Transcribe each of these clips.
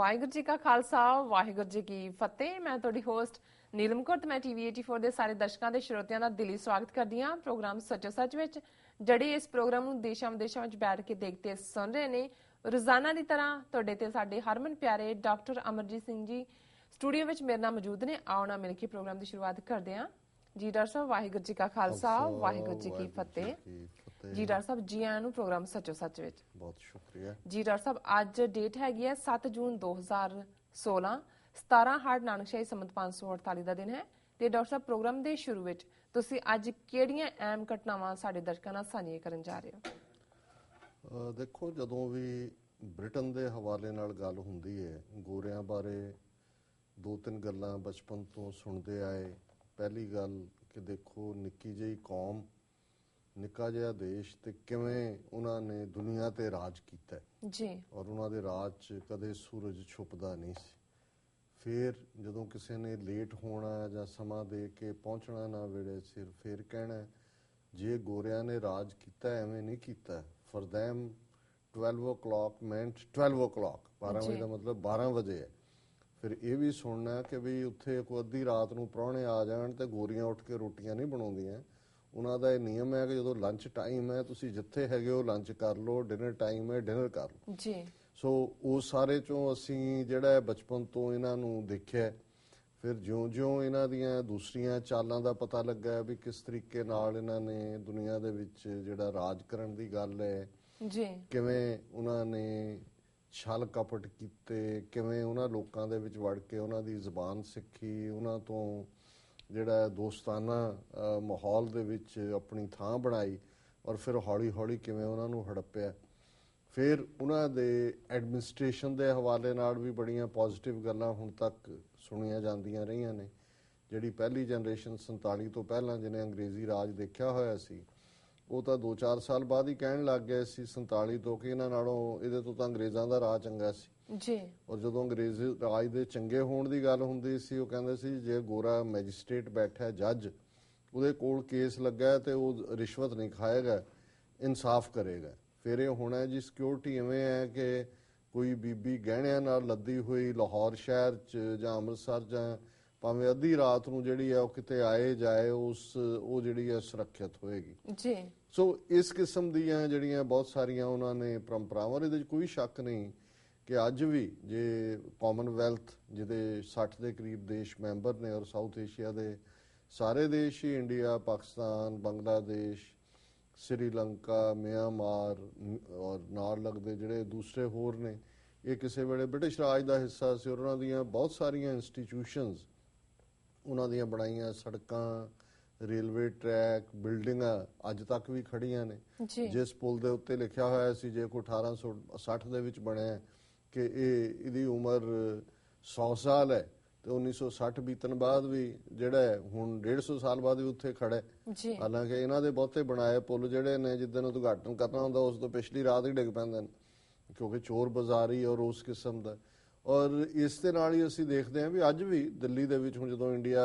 ਵਾਹਿਗੁਰੂ ਜੀ ਕਾ ਖਾਲਸਾ ਵਾਹਿਗੁਰੂ ਜੀ ਕੀ ਫਤਿਹ। ਮੈਂ ਤੁਹਾਡੀ ਹੋਸਟ ਨੀਲਮ ਕੌਰ ਤੇ ਮੈਂ ਟੀਵੀ 84 ਦੇ ਸਾਰੇ ਦਰਸ਼ਕਾਂ ਦੇ ਸਰੋਤਿਆਂ ਦਾ ਦਿਲੀ ਸਵਾਗਤ ਕਰਦੀ ਹਾਂ ਪ੍ਰੋਗਰਾਮ ਸੱਚੋ ਸੱਚ ਵਿੱਚ ਜਿਹੜੇ ਇਸ ਪ੍ਰੋਗਰਾਮ ਨੂੰ ਦੇਸ਼ਾਂ ਵਿਦੇਸ਼ਾਂ ਵਿੱਚ ਬੈਠ ਕੇ ਦੇਖਦੇ ਸੁਣ ਰਹੇ ਨੇ। ਰੋਜ਼ਾਨਾ ਦੀ ਤਰ੍ਹਾਂ ਤੁਹਾਡੇ ਤੇ ਸਾਡੇ ਹਰਮਨ ਪਿਆਰੇ ਡਾਕਟਰ ਅਮਰਜੀਤ ਸਿੰਘ ਜੀ ਸਟੂਡੀਓ ਵਿੱਚ ਮੇਰੇ ਨਾਲ ਮੌਜੂਦ ਨੇ। ਆਓ ਨਾ ਮਿਲ ਕੇ ਪ੍ਰੋਗਰਾਮ ਦੀ ਸ਼ੁਰੂਆਤ ਕਰਦੇ ਹਾਂ। ਜੀ ਡਾਕਟਰ ਸਾਹਿਬ ਵਾਹਿਗੁਰੂ ਜੀ ਕਾ ਖਾਲਸਾ ਵਾਹਿਗੁਰੂ ਜੀ ਕੀ ਫਤਿਹ। ਜੀ ਡਾਕਟਰ ਸਾਹਿਬ ਜੀ ਆਇਆਂ ਨੂੰ ਪ੍ਰੋਗਰਾਮ ਸੱਚੋ ਸੱਚ ਵਿੱਚ। ਬਹੁਤ ਸ਼ੁਕਰੀਆ। ਜੀ ਡਾਕਟਰ ਸਾਹਿਬ ਅੱਜ ਡੇਟ ਹੈਗੀ ਹੈ 7 ਜੂਨ 2016 17 ਹਾਰਡ ਨਾਨਕਸ਼ਾਹੀ ਸੰਮਤ 548 ਦਾ ਦਿਨ ਹੈ ਤੇ ਡਾਕਟਰ ਸਾਹਿਬ ਪ੍ਰੋਗਰਾਮ ਦੇ ਸ਼ੁਰੂ ਵਿੱਚ ਤੁਸੀਂ ਅੱਜ ਕਿਹੜੀਆਂ ਅਹਿਮ ਘਟਨਾਵਾਂ ਸਾਡੇ ਦਰਸ਼ਕਾਂ ਨਾਲ ਸਾਂਝੀਆਂ ਕਰਨ ਜਾ ਰਹੇ ਹੋ? ਦੇਖੋ ਜਦੋਂ ਵੀ ਬ੍ਰਿਟਨ ਦੇ ਹਵਾਲੇ ਨਾਲ ਗੱਲ ਹੁੰਦੀ ਹੈ ਗੋਰਿਆਂ ਬਾਰੇ ਦੋ ਤਿੰਨ ਗੱਲਾਂ ਬਚਪਨ ਤੋਂ ਸੁਣਦੇ ਆਏ ਪਹਿਲੀ ਗੱਲ ਕਿ ਦੇਖੋ ਨਿੱਕੀ ਜਿਹੀ ਕੌਮ ਨਿੱਕਾ ਜਿਹਾ ਦੇਸ਼ ਤੇ ਕਿਵੇਂ ਉਹਨਾਂ ਨੇ ਦੁਨੀਆ ਤੇ ਰਾਜ ਕੀਤਾ ਜੀ। ਔਰ ਉਹਨਾਂ ਦੇ ਰਾਜ 'ਚ ਕਦੇ ਸੂਰਜ ਛੁਪਦਾ ਨਹੀਂ ਸੀ। ਫਿਰ ਜਦੋਂ ਕਿਸੇ ਨੇ ਲੇਟ ਹੋਣਾ ਜਾਂ ਸਮਾਂ ਦੇ ਕੇ ਪਹੁੰਚਣਾ ਨਾ ਵੇਲੇ ਸਿਰ ਫਿਰ ਕਹਿਣਾ ਜੇ ਗੋਰਿਆਂ ਨੇ ਰਾਜ ਕੀਤਾ ਐਵੇਂ ਨਹੀਂ ਕੀਤਾ। For them 12 o'clock meant 12 o'clock 12 ਵਜੇ। ਦਾ ਮਤਲਬ 12 ਵਜੇ ਹੈ। ਫਿਰ ਇਹ ਵੀ ਸੁਣਨਾ ਕਿ ਵੀ ਉੱਥੇ ਕੋਈ ਅੱਧੀ ਰਾਤ ਨੂੰ ਪ੍ਰਾਹੁਣੇ ਆ ਜਾਣ ਤੇ ਗੋਰੀਆਂ ਉੱਠ ਕੇ ਰੋਟੀਆਂ ਨਹੀਂ ਬਣਾਉਂਦੀਆਂ। ਉਹਨਾਂ ਦਾ ਇਹ ਨਿਯਮ ਹੈ ਕਿ ਜਦੋਂ ਲੰਚ ਟਾਈਮ ਹੈ ਤੁਸੀਂ ਜਿੱਥੇ ਹੈਗੇ ਹੋ ਲੰਚ ਕਰ ਲਓ ਡਿਨਰ ਟਾਈਮ ਹੈ ਡਿਨਰ ਕਰ ਲਓ। ਜੀ। ਸੋ ਉਹ ਸਾਰੇ ਚੋਂ ਅਸੀਂ ਜਿਹੜਾ ਹੈ ਬਚਪਨ ਤੋਂ ਇਹਨਾਂ ਨੂੰ ਦੇਖਿਆ। ਫਿਰ ਜਿਉਂ-ਜਿਉਂ ਇਹਨਾਂ ਦੀਆਂ ਦੂਸਰੀਆਂ ਚਾਲਾਂ ਦਾ ਪਤਾ ਲੱਗਾ ਵੀ ਕਿਸ ਤਰੀਕੇ ਨਾਲ ਇਹਨਾਂ ਨੇ ਦੁਨੀਆ ਦੇ ਵਿੱਚ ਜਿਹੜਾ ਰਾਜ ਕਰਨ ਦੀ ਗੱਲ ਹੈ ਜੀ। ਕਿਵੇਂ ਉਹਨਾਂ ਨੇ ਛਲ ਕਪਟ ਕੀਤੇ ਕਿਵੇਂ ਉਹਨਾਂ ਲੋਕਾਂ ਦੇ ਵਿੱਚ ਵੜ ਕੇ ਉਹਨਾਂ ਦੀ ਜ਼ੁਬਾਨ ਸਿੱਖੀ ਉਹਨਾਂ ਤੋਂ ਜਿਹੜਾ ਦੋਸਤਾਨਾ ਮਾਹੌਲ ਦੇ ਵਿੱਚ ਆਪਣੀ ਥਾਂ ਬਣਾਈ ਔਰ ਫਿਰ ਹੌਲੀ-ਹੌਲੀ ਕਿਵੇਂ ਉਹਨਾਂ ਨੂੰ ਹੜੱਪਿਆ। ਫਿਰ ਉਹਨਾਂ ਦੇ ਐਡਮਿਨਿਸਟ੍ਰੇਸ਼ਨ ਦੇ ਹਵਾਲੇ ਨਾਲ ਵੀ ਬੜੀਆਂ ਪੋਜ਼ਿਟਿਵ ਗੱਲਾਂ ਹੁਣ ਤੱਕ ਸੁਣੀਆਂ ਜਾਂਦੀਆਂ ਰਹੀਆਂ ਨੇ। ਜਿਹੜੀ ਪਹਿਲੀ ਜਨਰੇਸ਼ਨ 47 ਤੋਂ ਪਹਿਲਾਂ ਜਿਹਨੇ ਅੰਗਰੇਜ਼ੀ ਰਾਜ ਦੇਖਿਆ ਹੋਇਆ ਸੀ ਉਹ ਤਾਂ 2-4 ਸਾਲ ਬਾਅਦ ਹੀ ਕਹਿਣ ਲੱਗ ਗਏ ਸੀ 47 ਤੋਂ ਕਿ ਇਹਨਾਂ ਨਾਲੋਂ ਇਹਦੇ ਤੋਂ ਤਾਂ ਅੰਗਰੇਜ਼ਾਂ ਦਾ ਰਾਜ ਚੰਗਾ ਸੀ। ਜੀ। ਔਰ ਜਦੋਂ ਅੰਗਰੇਜ਼ ਰਾਜ ਦੇ ਚੰਗੇ ਹੋਣ ਦੀ ਗੱਲ ਹੁੰਦੀ ਸੀ ਉਹ ਕਹਿੰਦੇ ਸੀ ਜੇ ਗੋਰਾ ਮੈਜਿਸਟ੍ਰੇਟ ਬੈਠਾ ਜੱਜ ਉਹਦੇ ਕੋਲ ਕੇਸ ਲੱਗਾ ਤੇ ਉਹ ਰਿਸ਼ਵਤ ਨਹੀਂ ਖਾਏਗਾ ਇਨਸਾਫ ਕਰੇਗਾ। ਫਿਰ ਇਹ ਹੋਣਾ ਜੀ ਸਿਕਿਉਰਿਟੀ ਐਵੇਂ ਹੈ ਕਿ ਕੋਈ ਬੀਬੀ ਗਹਿਣਿਆਂ ਨਾਲ ਲੱਦੀ ਹੋਈ ਲਾਹੌਰ ਸ਼ਹਿਰ ਚ ਜਾਂ ਅੰਮ੍ਰਿਤਸਰ ਜਾਂ ਭਾਵੇਂ ਅੱਧੀ ਰਾਤ ਨੂੰ ਜਿਹੜੀ ਹੈ ਉਹ ਕਿਤੇ ਆਏ ਜਾਏ ਉਸ ਉਹ ਜਿਹੜੀ ਹੈ ਸੁਰੱਖਿਅਤ ਹੋਏਗੀ। ਜੀ। ਸੋ ਇਸ ਕਿਸਮ ਦੀਆਂ ਜਿਹੜੀਆਂ ਬਹੁਤ ਸਾਰੀਆਂ ਉਹਨਾਂ ਨੇ ਪਰੰਪਰਾਵਾਂ ਇਹਦੇ ਵਿੱਚ ਕੋਈ ਸ਼ੱਕ ਨਹੀਂ ਕਿ ਅੱਜ ਵੀ ਜੇ ਕਾਮਨਵੈਲਥ ਜਿਹਦੇ 60 ਦੇ ਕਰੀਬ ਦੇਸ਼ ਮੈਂਬਰ ਨੇ ਔਰ ਸਾਊਥ ਏਸ਼ੀਆ ਦੇ ਸਾਰੇ ਦੇਸ਼ ਹੀ ਇੰਡੀਆ ਪਾਕਿਸਤਾਨ ਬੰਗਲਾਦੇਸ਼ ਸ੍ਰੀਲੰਕਾ ਮਿਆਂਮਾਰ ਔਰ ਨਾਲ ਲੱਗਦੇ ਜਿਹੜੇ ਦੂਸਰੇ ਹੋਰ ਨੇ ਇਹ ਕਿਸੇ ਵੇਲੇ ਬ੍ਰਿਟਿਸ਼ ਰਾਜ ਦਾ ਹਿੱਸਾ ਸੀ ਉਹਨਾਂ ਦੀਆਂ ਬਹੁਤ ਸਾਰੀਆਂ ਇੰਸਟੀਟਿਊਸ਼ਨਸ ਉਹਨਾਂ ਦੀਆਂ ਬਣਾਈਆਂ ਸੜਕਾਂ ਰੇਲਵੇ ਟਰੈਕ ਬਿਲਡਿੰਗਾਂ ਅੱਜ ਤੱਕ ਵੀ ਖੜੀਆਂ ਨੇ। ਜਿਸ ਪੁਲ ਦੇ ਉੱਤੇ ਲਿਖਿਆ ਹੋਇਆ ਸੀ ਜੇ ਕੋਈ 1860 ਦੇ ਵਿੱਚ ਬਣਿਆ ਕਿ ਇਹ ਇਹਦੀ ਉਮਰ 100 ਸਾਲ ਹੈ ਤੇ 1960 ਬੀਤਣ ਬਾਅਦ ਵੀ ਜਿਹੜਾ ਹੁਣ 150 ਸਾਲ ਬਾਅਦ ਵੀ ਉੱਥੇ ਖੜਾ ਹੈ। ਹਾਲਾਂਕਿ ਇਹਨਾਂ ਦੇ ਬਹੁਤੇ ਬਣਾਏ ਪੁਲ ਜਿਹੜੇ ਨੇ ਜਿੱਦਨ ਉਦਘਾਟਨ ਕਰਨਾ ਹੁੰਦਾ ਉਸ ਤੋਂ ਪਿਛਲੀ ਰਾਤ ਹੀ ਡਿੱਗ ਪੈਂਦੇ ਨੇ ਕਿਉਂਕਿ ਚੋਰ ਬਾਜ਼ਾਰੀ ਔਰ ਉਸ ਕਿਸਮ ਦਾ। ਔਰ ਇਸ ਦੇ ਨਾਲ ਹੀ ਅਸੀਂ ਦੇਖਦੇ ਹਾਂ ਵੀ ਅੱਜ ਵੀ ਦਿੱਲੀ ਦੇ ਵਿੱਚ ਹੁਣ ਜਦੋਂ ਇੰਡੀਆ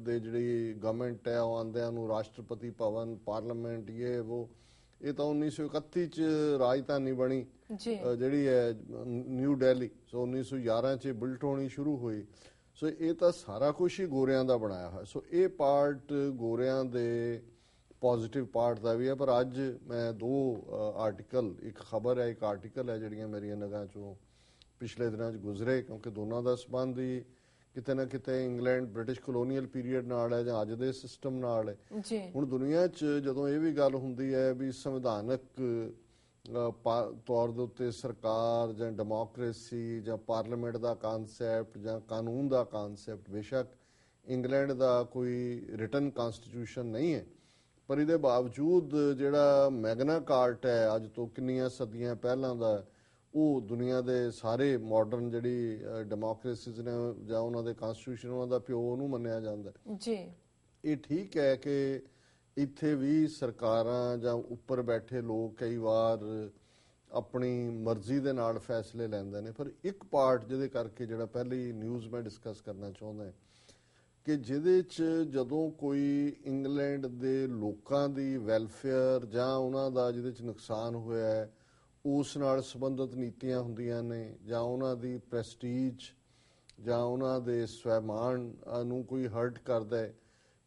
ਦੇ ਜਿਹੜੀ ਗਵਰਨਮੈਂਟ ਹੈ ਉਹ ਆਂਦਿਆਂ ਨੂੰ ਰਾਸ਼ਟਰਪਤੀ ਭਵਨ ਪਾਰਲੀਮੈਂਟ ਇਹ ਉਹ ਇਹ ਤਾਂ 1931 ਚ ਰਾਜਧਾਨੀ ਬਣੀ ਜਿਹੜੀ ਹੈ ਨਿਊ ਦਿੱਲੀ ਸੋ 1911 ਚ ਬਿਲਟ ਹੋਣੀ ਸ਼ੁਰੂ ਹੋਈ। ਸੋ ਇਹ ਤਾਂ ਸਾਰਾ ਕੁਝ ਹੀ ਗੋਰਿਆਂ ਦਾ ਬਣਾਇਆ ਹੋਇਆ। ਸੋ ਇਹ ਪਾਰਟ ਗੋਰਿਆਂ ਦੇ ਪੋਜ਼ਿਟਿਵ ਪਾਰਟ ਦਾ ਵੀ ਹੈ ਪਰ ਅੱਜ ਮੈਂ ਦੋ ਆਰਟੀਕਲ ਇੱਕ ਖਬਰ ਹੈ ਇੱਕ ਆਰਟੀਕਲ ਹੈ ਜਿਹੜੀਆਂ ਮੇਰੀਆਂ ਨਗਾਂ ਚੋਂ ਪਿਛਲੇ ਦਿਨਾਂ 'ਚ ਗੁਜ਼ਰੇ ਕਿਉਂਕਿ ਦੋਨਾਂ ਦਾ ਸੰਬੰਧ ਹੀ ਕਿਤੇ ਨਾ ਕਿਤੇ ਇੰਗਲੈਂਡ ਬ੍ਰਿਟਿਸ਼ ਕਲੋਨੀਅਲ ਪੀਰੀਅਡ ਨਾਲ ਹੈ ਜਾਂ ਅੱਜ ਦੇ ਸਿਸਟਮ ਨਾਲ ਹੈ। ਜੀ। ਹੁਣ ਦੁਨੀਆ 'ਚ ਜਦੋਂ ਇਹ ਵੀ ਗੱਲ ਹੁੰਦੀ ਹੈ ਵੀ ਸੰਵਿਧਾਨਕ ਤੌਰ ਦੇ ਉੱਤੇ ਸਰਕਾਰ ਜਾਂ ਡੈਮੋਕ੍ਰੇਸੀ ਜਾਂ ਪਾਰਲੀਮੈਂਟ ਦਾ ਕਨਸੈਪਟ ਜਾਂ ਕਾਨੂੰਨ ਦਾ ਕਨਸੈਪਟ ਬੇਸ਼ੱਕ ਇੰਗਲੈਂਡ ਦਾ ਕੋਈ ਰਿਟਨ ਕਨਸਟੀਟਿਊਸ਼ਨ ਨਹੀਂ ਹੈ। ਪਰ ਇਹਦੇ ਬਾਵਜੂਦ ਜਿਹੜਾ ਮੈਗਨਾ ਕਾਰਟ ਹੈ ਅੱਜ ਤੋਂ ਕਿੰਨੀਆਂ ਸਦੀਆਂ ਪਹਿਲਾਂ ਦਾ ਉਹ ਦੁਨੀਆ ਦੇ ਸਾਰੇ ਮਾਡਰਨ ਜਿਹੜੀ ਡੈਮੋਕ੍ਰੇਸੀਜ਼ ਨੇ ਜਾਂ ਉਹਨਾਂ ਦੇ ਕਨਸਟੀਟਿਊਸ਼ਨ ਉਹਨਾਂ ਦਾ ਪਿਓ ਉਹਨੂੰ ਮੰਨਿਆ ਜਾਂਦਾ ਹੈ। ਜੀ। ਇਹ ਠੀਕ ਹੈ ਕਿ ਇੱਥੇ ਵੀ ਸਰਕਾਰਾਂ ਜਾਂ ਉੱਪਰ ਬੈਠੇ ਲੋਕ ਕਈ ਵਾਰ ਆਪਣੀ ਮਰਜ਼ੀ ਦੇ ਨਾਲ ਫੈਸਲੇ ਲੈਂਦੇ ਨੇ। ਪਰ ਇੱਕ ਪਾਰਟ ਜਿਹਦੇ ਕਰਕੇ ਜਿਹੜਾ ਪਹਿਲੀ ਨਿਊਜ਼ ਮੈਂ ਡਿਸਕਸ ਕਰਨਾ ਚਾਹੁੰਦਾ ਕਿ ਜਿਹਦੇ ਚ ਜਦੋਂ ਕੋਈ ਇੰਗਲੈਂਡ ਦੇ ਲੋਕਾਂ ਦੀ ਵੈਲਫੇਅਰ ਜਾਂ ਉਹਨਾਂ ਦਾ ਜਿਹਦੇ ਚ ਨੁਕਸਾਨ ਹੋਇਆ ਹੈ ਉਸ ਨਾਲ ਸੰਬੰਧਿਤ ਨੀਤੀਆਂ ਹੁੰਦੀਆਂ ਨੇ ਜਾਂ ਉਹਨਾਂ ਦੀ ਪ੍ਰੈਸਟੀਜ ਜਾਂ ਉਹਨਾਂ ਦੇ ਸਵੈਮਾਨ ਨੂੰ ਕੋਈ ਹਰਟ ਕਰਦਾ ਹੈ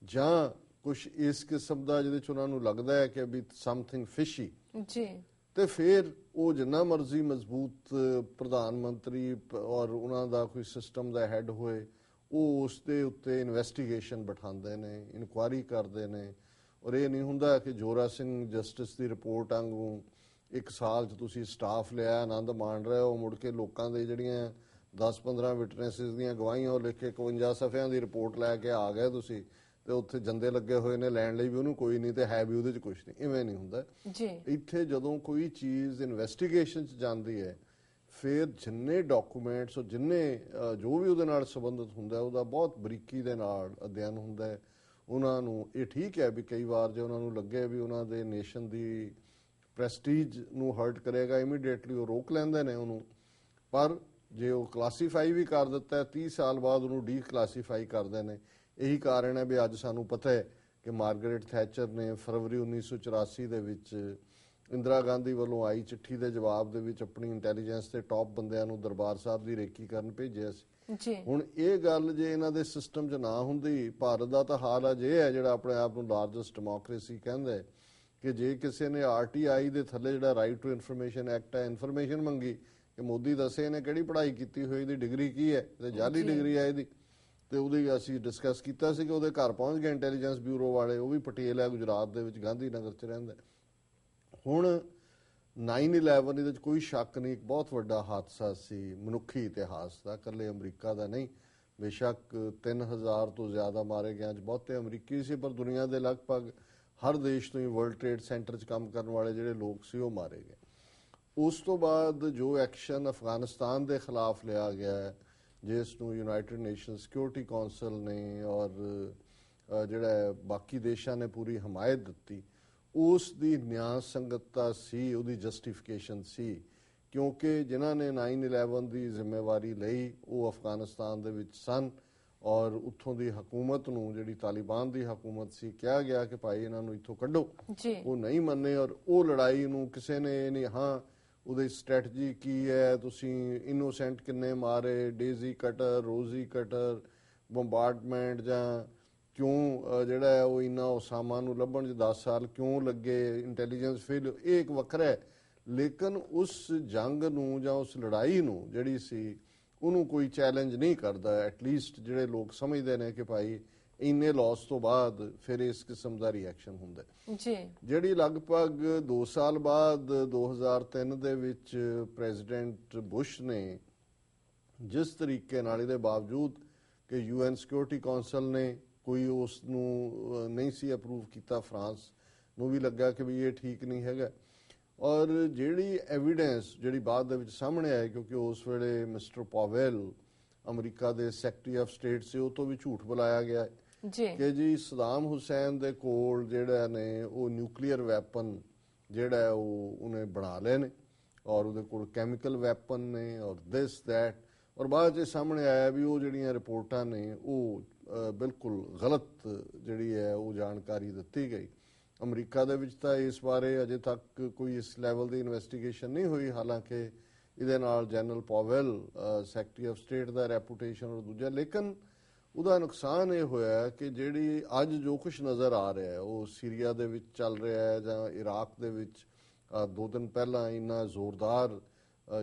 ਜਾਂ ਕੁਝ ਇਸ ਕਿਸਮ ਦਾ ਜਿਹਦੇ ਚ ਉਹਨਾਂ ਨੂੰ ਲੱਗਦਾ ਹੈ ਕਿ ਵੀ ਸਮਥਿੰਗ ਫਿਸ਼ੀ ਜੀ। ਤੇ ਫਿਰ ਉਹ ਜਿੰਨਾ ਮਰਜ਼ੀ ਮਜ਼ਬੂਤ ਪ੍ਰਧਾਨ ਮੰਤਰੀ ਔਰ ਉਹਨਾਂ ਦਾ ਕੋਈ ਸਿਸਟਮ ਦਾ ਹੈੱਡ ਹੋਏ ਉਹ ਉਸ ਦੇ ਉੱਤੇ ਇਨਵੈਸਟੀਗੇਸ਼ਨ ਬਿਠਾਉਂਦੇ ਨੇ ਇਨਕੁਆਇਰੀ ਕਰਦੇ ਨੇ। ਔਰ ਇਹ ਨਹੀਂ ਹੁੰਦਾ ਕਿ ਜੋਰਾ ਸਿੰਘ ਜਸਟਿਸ ਦੀ ਰਿਪੋਰਟ ਵਾਂਗੂ ਇੱਕ ਸਾਲ 'ਚ ਤੁਸੀਂ ਸਟਾਫ ਲਿਆ ਆਨੰਦ ਮਾਣ ਰਹੇ ਹੋ ਮੁੜ ਕੇ ਲੋਕਾਂ ਦੇ ਜਿਹੜੀਆਂ 10-15 ਵਿਟਨੈਸਸ ਦੀਆਂ ਗਵਾਹੀਆਂ ਉਹ ਲਿਖ ਕੇ 51 ਸਫ਼ਿਆਂ ਦੀ ਰਿਪੋਰਟ ਲੈ ਕੇ ਆ ਗਏ ਤੁਸੀਂ ਤੇ ਉੱਥੇ ਜੰਦੇ ਲੱਗੇ ਹੋਏ ਨੇ ਲੈਣ ਲਈ ਵੀ ਉਹਨੂੰ ਕੋਈ ਨਹੀਂ ਤੇ ਹੈ ਵੀ ਉਹਦੇ 'ਚ ਕੁਝ ਨਹੀਂ ਇਵੇਂ ਨਹੀਂ ਹੁੰਦਾ। ਜੀ। ਇੱਥੇ ਜਦੋਂ ਕੋਈ ਚੀਜ਼ ਇਨਵੈਸਟੀਗੇਸ਼ਨ ਚ ਜਾਂਦੀ ਹੈ ਫਿਰ ਜਿੰਨੇ ਡਾਕੂਮੈਂਟਸ ਉਹ ਜਿੰਨੇ ਜੋ ਵੀ ਉਹਦੇ ਨਾਲ ਸੰਬੰਧਿਤ ਹੁੰਦਾ ਉਹਦਾ ਬਹੁਤ ਬਰੀਕੀ ਦੇ ਨਾਲ ਅਧਿਐਨ ਹੁੰਦਾ ਹੈ। ਉਹਨਾਂ ਨੂੰ ਇਹ ਠੀਕ ਹੈ ਵੀ ਕਈ ਵਾਰ ਜੇ ਉਹਨਾਂ ਨੂੰ ਲੱਗੇ ਵੀ ਉਹਨਾਂ ਦੇ ਨੇਸ਼ਨ ਦੀ ਪ੍ਰੈਸਟੀਜ ਨੂੰ ਹਰਟ ਕਰੇਗਾ ਇਮੀਡੀਏਟਲੀ ਉਹ ਰੋਕ ਲੈਂਦੇ ਨੇ ਉਹਨੂੰ। ਪਰ ਜੇ ਉਹ ਕਲਾਸੀਫਾਈ ਵੀ ਕਰ ਦਿੱਤਾ ਹੈ 30 ਸਾਲ ਬਾਅਦ ਉਹਨੂੰ ਡੀ ਕਲਾਸੀਫਾਈ ਕਰਦੇ ਨੇ। ਇਹੀ ਕਾਰਨ ਹੈ ਵੀ ਅੱਜ ਸਾਨੂੰ ਪਤਾ ਹੈ ਕਿ ਮਾਰਗਰੇਟ ਥੈਚਰ ਨੇ ਫਰਵਰੀ 1984 ਦੇ ਵਿੱਚ ਇੰਦਰਾ ਗਾਂਧੀ ਵੱਲੋਂ ਆਈ ਚਿੱਠੀ ਦੇ ਜਵਾਬ ਦੇ ਵਿੱਚ ਆਪਣੀ ਇੰਟੈਲੀਜੈਂਸ ਦੇ ਟੌਪ ਬੰਦਿਆਂ ਨੂੰ ਦਰਬਾਰ ਸਾਹਿਬ ਦੀ ਰੇਕੀ ਕਰਨ ਭੇਜਿਆ ਸੀ। ਜੀ। ਹੁਣ ਇਹ ਗੱਲ ਜੇ ਇਹਨਾਂ ਦੇ ਸਿਸਟਮ 'ਚ ਨਾ ਹੁੰਦੀ ਭਾਰਤ ਦਾ ਤਾਂ ਹਾਲ ਅਜ ਇਹ ਹੈ ਜਿਹੜਾ ਆਪਣੇ ਆਪ ਨੂੰ ਲਾਰਜੈਸਟ ਡੈਮੋਕ੍ਰੇਸੀ ਕਹਿੰਦਾ। ਹੈ ਕਿ ਜੇ ਕਿਸੇ ਨੇ ਆਰਟੀਆਈ ਦੇ ਥੱਲੇ ਜਿਹੜਾ ਰਾਈਟ ਟੂ ਇਨਫੋਰਮੇਸ਼ਨ ਐਕਟ ਹੈ ਇਨਫੋਰਮੇਸ਼ਨ ਮੰਗੀ ਕਿ ਮੋਦੀ ਦੱਸੇ ਇਹਨੇ ਕਿਹੜੀ ਪੜ੍ਹਾਈ ਕੀਤੀ ਹੋਈ ਦੀ ਡਿਗਰੀ ਕੀ ਹੈ ਤੇ ਜਾਲੀ। ਡਿਗਰੀ ਹੈ ਇਹਦੀ ਤੇ ਉਹਦੀ ਅਸੀਂ ਡਿਸਕਸ ਕੀਤਾ ਸੀ ਕਿ ਉਹਦੇ ਘਰ ਪਹੁੰਚ ਗਏ ਇੰਟੈਲੀਜੈਂਸ ਬਿਊਰੋ ਵਾਲੇ ਉਹ ਵੀ ਪਟੇਲ ਹੈ ਗੁਜਰਾਤ ਦੇ ਵਿੱਚ ਗਾਂਧੀ ਨਗਰ 'ਚ ਰਹਿੰਦਾ। ਹੁਣ 9/11 ਇਹਦੇ ਵਿੱਚ ਕੋਈ ਸ਼ੱਕ ਨਹੀਂ ਇੱਕ ਬਹੁਤ ਵੱਡਾ ਹਾਦਸਾ ਸੀ ਮਨੁੱਖੀ ਇਤਿਹਾਸ ਦਾ ਇਕੱਲੇ ਅਮਰੀਕਾ ਦਾ ਨਹੀਂ ਬੇਸ਼ੱਕ 3000 ਤੋਂ ਜ਼ਿਆਦਾ ਮਾਰੇ ਗਏ ਅੱਜ ਬਹੁਤੇ ਅਮਰੀਕੀ ਸੀ ਪਰ ਦੁਨੀਆ ਦੇ ਲਗਭਗ ਹਰ ਦੇਸ਼ ਤੋਂ ਹੀ ਵਰਲਡ ਟ੍ਰੇਡ ਸੈਂਟਰ 'ਚ ਕੰਮ ਕਰਨ ਵਾਲੇ ਜਿਹੜੇ ਲੋਕ ਸੀ, ਉਹ ਮਾਰੇ ਗਏ। ਉਸ ਤੋਂ ਬਾਅਦ ਜੋ ਐਕਸ਼ਨ ਅਫਗਾਨਿਸਤਾਨ ਦੇ ਖਿਲਾਫ ਲਿਆ ਗਿਆ ਹੈ, ਜਿਸ ਨੂੰ ਯੂਨਾਈਟਿਡ ਨੇਸ਼ਨ ਸਿਕਿਉਰਿਟੀ ਕੌਂਸਲ ਨੇ ਔਰ ਜਿਹੜਾ ਬਾਕੀ ਦੇਸ਼ਾਂ ਨੇ ਪੂਰੀ ਹਮਾਇਤ ਦਿੱਤੀ, ਉਸ ਦੀ ਨਿਆਂ ਸੰਗਤਤਾ ਸੀ, ਉਹਦੀ ਜਸਟੀਫਿਕੇਸ਼ਨ ਸੀ, ਕਿਉਂਕਿ ਜਿਨ੍ਹਾਂ ਨੇ 9/11 ਦੀ ਜ਼ਿੰਮੇਵਾਰੀ ਲਈ, ਉਹ ਅਫਗਾਨਿਸਤਾਨ ਦੇ ਵਿੱਚ ਸਨ ਔਰ ਉੱਥੋਂ ਦੀ ਹਕੂਮਤ ਨੂੰ ਜਿਹੜੀ ਤਾਲਿਬਾਨ ਦੀ ਹਕੂਮਤ ਸੀ ਕਿਹਾ ਗਿਆ ਕਿ ਭਾਈ ਇਹਨਾਂ ਨੂੰ ਇੱਥੋਂ ਕੱਢੋ। ਉਹ ਨਹੀਂ ਮੰਨੇ ਔਰ ਉਹ ਲੜਾਈ ਨੂੰ ਕਿਸੇ ਨੇ ਨਹੀਂ ਹਾਂ ਉਹਦੀ ਸਟ੍ਰੈਟਜੀ ਕੀ ਹੈ ਤੁਸੀਂ ਇਨੋਸੈਂਟ ਕਿੰਨੇ ਮਾਰੇ daisy cutter rosy cutter bombardment ਜਾਂ ਕਿਉਂ ਜਿਹੜਾ ਹੈ ਉਹ ਇਨਾ ਉਸਾਮਾ ਨੂੰ ਲੱਭਣ 'ਚ 10 ਸਾਲ ਕਿਉਂ ਲੱਗੇ ਇੰਟੈਲੀਜੈਂਸ ਫੇਲ ਇਹ ਇੱਕ ਵੱਖਰਾ ਹੈ। ਲੇਕਿਨ ਉਸ ਜੰਗ ਨੂੰ ਜਾਂ ਉਸ ਲੜਾਈ ਨੂੰ ਜਿਹੜੀ ਸੀ ਉਹਨੂੰ ਕੋਈ ਚੈਲੰਜ ਨਹੀਂ ਕਰਦਾ। ਐਟਲੀਸਟ ਜਿਹੜੇ ਲੋਕ ਸਮਝਦੇ ਨੇ ਕਿ ਭਾਈ ਇੰਨੇ ਲਾਸ ਤੋਂ ਬਾਅਦ ਫਿਰ ਇਸ ਕਿਸਮ ਦਾ ਰਿਐਕਸ਼ਨ ਹੁੰਦਾ ਜੀ। ਜਿਹੜੀ ਲਗਭਗ 2 ਸਾਲ ਬਾਅਦ 2003 ਦੇ ਵਿੱਚ ਪ੍ਰੈਜ਼ੀਡੈਂਟ ਬੁਸ਼ ਨੇ ਜਿਸ ਤਰੀਕੇ ਨਾਲ ਇਹਦੇ ਬਾਵਜੂਦ ਕਿ ਯੂਐਨ ਸਿਕਿਉਰਿਟੀ ਕਾਉਂਸਲ ਨੇ ਕੋਈ ਉਸ ਨੂੰ ਨਹੀਂ ਸੀ ਅਪਰੂਵ ਕੀਤਾ ਫਰਾਂਸ ਨੂੰ ਵੀ ਲੱਗਾ ਕਿ ਵੀ ਇਹ ਠੀਕ ਨਹੀਂ ਹੈਗਾ। ਔਰ ਜਿਹੜੀ ਐਵੀਡੈਂਸ ਜਿਹੜੀ ਬਾਅਦ ਦੇ ਵਿੱਚ ਸਾਹਮਣੇ ਆਈ ਕਿਉਂਕਿ ਉਸ ਵੇਲੇ ਮਿਸਟਰ ਪਾਵੇਲ ਅਮਰੀਕਾ ਦੇ ਸੈਕਟਰੀ ਆਫ ਸਟੇਟ ਸੀ ਉਹ ਤੋਂ ਵੀ ਝੂਠ ਬੁਲਾਇਆ ਗਿਆ ਹੈ ਜੀ। ਕਿ ਜੀ ਸਦਾਮ ਹੁਸੈਨ ਦੇ ਕੋਲ ਜਿਹੜਾ ਨੇ ਉਹ ਨਿਊਕਲੀਅਰ ਵੈਪਨ ਜਿਹੜਾ ਉਹ ਉਹਨੇ ਬਣਾ ਲਏ ਨੇ ਔਰ ਉਹਦੇ ਕੋਲ ਕੈਮੀਕਲ ਵੈਪਨ ਨੇ ਔਰ ਦਿਸ ਦੈਟ ਔਰ ਬਾਅਦ ਇਹ ਸਾਹਮਣੇ ਆਇਆ ਵੀ ਉਹ ਜਿਹੜੀਆਂ ਰਿਪੋਰਟਾਂ ਨੇ ਉਹ ਬਿਲਕੁਲ ਗਲਤ ਜਿਹੜੀ ਹੈ ਉਹ ਜਾਣਕਾਰੀ ਦਿੱਤੀ ਗਈ। ਅਮਰੀਕਾ ਦੇ ਵਿੱਚ ਤਾਂ ਇਸ ਬਾਰੇ ਅਜੇ ਤੱਕ ਕੋਈ ਇਸ ਲੈਵਲ ਦੀ ਇਨਵੈਸਟੀਗੇਸ਼ਨ ਨਹੀਂ ਹੋਈ। ਹਾਲਾਂਕਿ ਇਹਦੇ ਨਾਲ general Powell secretary of state the reputation ਔਰ ਦੂਜਾ, ਲੇਕਿਨ ਉਹਦਾ ਨੁਕਸਾਨ ਇਹ ਹੋਇਆ ਕਿ ਜਿਹੜੀ ਅੱਜ ਜੋ ਕੁਝ ਨਜ਼ਰ ਆ ਰਿਹਾ ਹੈ, ਉਹ ਸੀਰੀਆ ਦੇ ਵਿੱਚ ਚੱਲ ਰਿਹਾ ਹੈ ਜਾਂ ਇਰਾਕ ਦੇ ਵਿੱਚ ਦੋ ਦਿਨ ਪਹਿਲਾਂ ਇੰਨਾ ਜ਼ੋਰਦਾਰ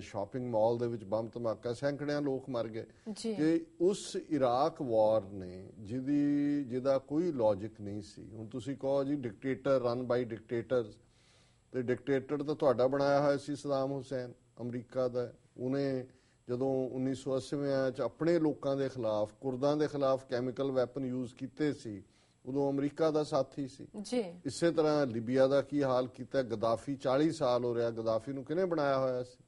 ਸ਼ਾਪਿੰਗ ਮਾਲ ਦੇ ਵਿੱਚ ਬੰਬ ਧਮਾਕਾ ਸੈਂਕੜਿਆਂ ਲੋਕ ਮਰ ਗਏ। ਜੀ। ਕਿ ਉਸ ਇਰਾਕ ਵਾਰ ਨੇ ਜਿਹਦੀ ਜਿਹਦਾ ਕੋਈ ਲੌਜੀਕ ਨਹੀਂ ਸੀ। ਹੁਣ ਤੁਸੀਂ ਕਹੋ ਜੀ ਡਿਕਟੇਟਰ ਰਨ ਬਾਈ ਡਿਕਟੇਟਰਸ ਤੇ ਡਿਕਟੇਟਰ ਤਾਂ ਤੁਹਾਡਾ ਬਣਾਇਆ ਹੋਇਆ ਸੀ ਸਦਾਮ ਹੁਸੈਨ ਅਮਰੀਕਾ ਦਾ। ਉਹਨੇ ਜਦੋਂ 1980 ਚ ਆਪਣੇ ਲੋਕਾਂ ਦੇ ਖਿਲਾਫ ਕੁਰਦਾਂ ਦੇ ਖਿਲਾਫ ਕੈਮੀਕਲ ਵੈਪਨ ਯੂਜ਼ ਕੀਤੇ ਸੀ ਉਦੋਂ ਅਮਰੀਕਾ ਦਾ ਸਾਥੀ ਸੀ। ਜੀ। ਇਸੇ ਤਰ੍ਹਾਂ ਲਿਬੀਆ ਦਾ ਕੀ ਹਾਲ ਕੀਤਾ? ਗਦਾਫੀ 40 ਸਾਲ ਹੋ ਰਿਹਾ। ਗਦਾਫੀ ਨੂੰ ਕਿਹਨੇ ਬਣਾਇਆ ਹੋਇਆ ਸੀ?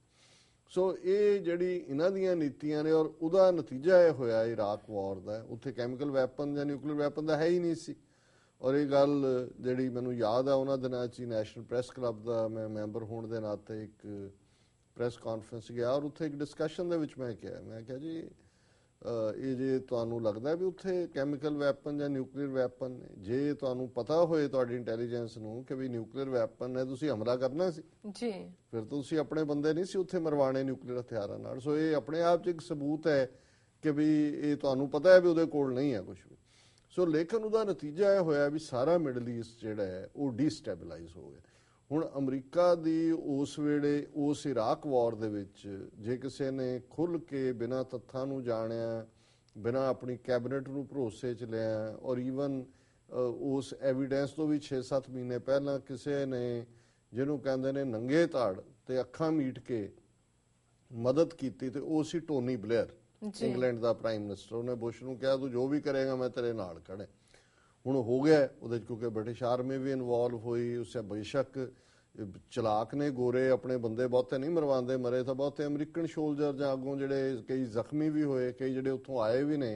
ਸੋ ਇਹ ਜਿਹੜੀ ਇਹਨਾਂ ਦੀਆਂ ਨੀਤੀਆਂ ਨੇ ਔਰ ਉਹਦਾ ਨਤੀਜਾ ਇਹ ਹੋਇਆ ਇਰਾਕ ਵਾਰ ਦਾ। ਉੱਥੇ ਕੈਮੀਕਲ ਵੈਪਨ ਜਾਂ ਨਿਊਕਲੀਅਰ ਵੈਪਨ ਦਾ ਹੈ ਹੀ ਨਹੀਂ ਸੀ। ਔਰ ਇਹ ਗੱਲ ਜਿਹੜੀ ਮੈਨੂੰ ਯਾਦ ਆ, ਉਹਨਾਂ ਦਿਨਾਂ 'ਚ ਹੀ ਨੈਸ਼ਨਲ ਪ੍ਰੈਸ ਕਲੱਬ ਦਾ ਮੈਂ ਮੈਂਬਰ ਹੋਣ ਦੇ ਨਾਤੇ ਇੱਕ ਪ੍ਰੈਸ ਕਾਨਫਰੰਸ ਗਿਆ ਔਰ ਉੱਥੇ ਇੱਕ ਡਿਸਕਸ਼ਨ ਦੇ ਵਿੱਚ ਮੈਂ ਕਿਹਾ ਮੈਂ ਕਿਹਾ ਜੀ ਇਹ ਜੇ ਤੁਹਾਨੂੰ ਲੱਗਦਾ ਵੀ ਉੱਥੇ ਕੈਮੀਕਲ ਵੈਪਨ ਜਾਂ ਨਿਊਕਲੀਅਰ ਵੈਪਨ ਨੇ ਜੇ ਤੁਹਾਨੂੰ ਪਤਾ ਹੋਏ ਤੁਹਾਡੀ ਇੰਟੈਲੀਜੈਂਸ ਨੂੰ ਕਿ ਵੀ ਨਿਊਕਲੀਅਰ ਵੈਪਨ ਹੈ ਤੁਸੀਂ ਹਮਲਾ ਕਰਨਾ ਸੀ। ਜੀ। ਫਿਰ ਤੁਸੀਂ ਆਪਣੇ ਬੰਦੇ ਨਹੀਂ ਸੀ ਉੱਥੇ ਮਰਵਾਣੇ ਨਿਊਕਲੀਅਰ ਹਥਿਆਰਾਂ ਨਾਲ। ਸੋ ਇਹ ਆਪਣੇ ਆਪ 'ਚ ਇੱਕ ਸਬੂਤ ਹੈ ਕਿ ਵੀ ਇਹ ਤੁਹਾਨੂੰ ਪਤਾ ਹੈ ਵੀ ਉਹਦੇ ਕੋਲ ਨਹੀਂ ਹੈ ਕੁਝ ਵੀ। ਸੋ ਲੇਕਿਨ ਉਹਦਾ ਨਤੀਜਾ ਇਹ ਹੋਇਆ ਵੀ ਸਾਰਾ ਮਿਡਲ ਈਸਟ ਜਿਹੜਾ ਹੈ ਉਹ ਡੀਸਟੈਬਲਾਈਜ਼ ਹੋ ਗਿਆ। ਹੁਣ ਅਮਰੀਕਾ ਦੀ ਉਸ ਵੇਲੇ ਉਸ ਇਰਾਕ ਵਾਰ ਦੇ ਵਿੱਚ ਜੇ ਕਿਸੇ ਨੇ ਖੁੱਲ ਕੇ ਬਿਨਾਂ ਤੱਥਾਂ ਨੂੰ ਜਾਣਿਆ ਬਿਨਾਂ ਆਪਣੀ ਕੈਬਨਿਟ ਨੂੰ ਭਰੋਸੇ ਚ ਲਿਆ ਔਰ ਈਵਨ ਉਸ ਐਵੀਡੈਂਸ ਤੋਂ ਵੀ 6-7 ਮਹੀਨੇ ਪਹਿਲਾਂ ਕਿਸੇ ਨੇ ਜਿਹਨੂੰ ਕਹਿੰਦੇ ਨੇ ਨੰਗੇ ਧੜ ਤੇ ਅੱਖਾਂ ਮੀਟ ਕੇ ਮਦਦ ਕੀਤੀ ਤੇ ਉਹ ਸੀ ਟੋਨੀ ਬਲੇਅਰ। ਇੰਗਲੈਂਡ ਦਾ ਪ੍ਰਾਈਮ ਮਿਨਿਸਟਰ ਉਹਨੇ ਬੁਸ਼ ਨੂੰ ਕਿਹਾ ਤੂੰ ਜੋ ਵੀ ਕਰੇਗਾ ਮੈਂ ਤੇਰੇ ਨਾਲ ਖੜਾ ਹੁਣ ਹੋ ਗਿਆ ਉਹਦੇ ਕਿਉਂਕਿ ਬ੍ਰਿਟਿਸ਼ ਆਰਮੀ ਵੀ ਇਨਵੋਲਵ ਹੋਈ ਉਸੇ ਬੇਸ਼ੱਕ ਚਲਾਕ ਨੇ ਗੋਰੇ ਆਪਣੇ ਬੰਦੇ ਬਹੁਤੇ ਨਹੀਂ ਮਰਵਾਉਂਦੇ ਮਰੇ ਤਾਂ ਬਹੁਤੇ ਅਮਰੀਕਨ ਸੋਲਜਰ ਜਾਂ ਅੱਗੋਂ ਜਿਹੜੇ ਕਈ ਜ਼ਖਮੀ ਵੀ ਹੋਏ ਕਈ ਜਿਹੜੇ ਉੱਥੋਂ ਆਏ ਵੀ ਨੇ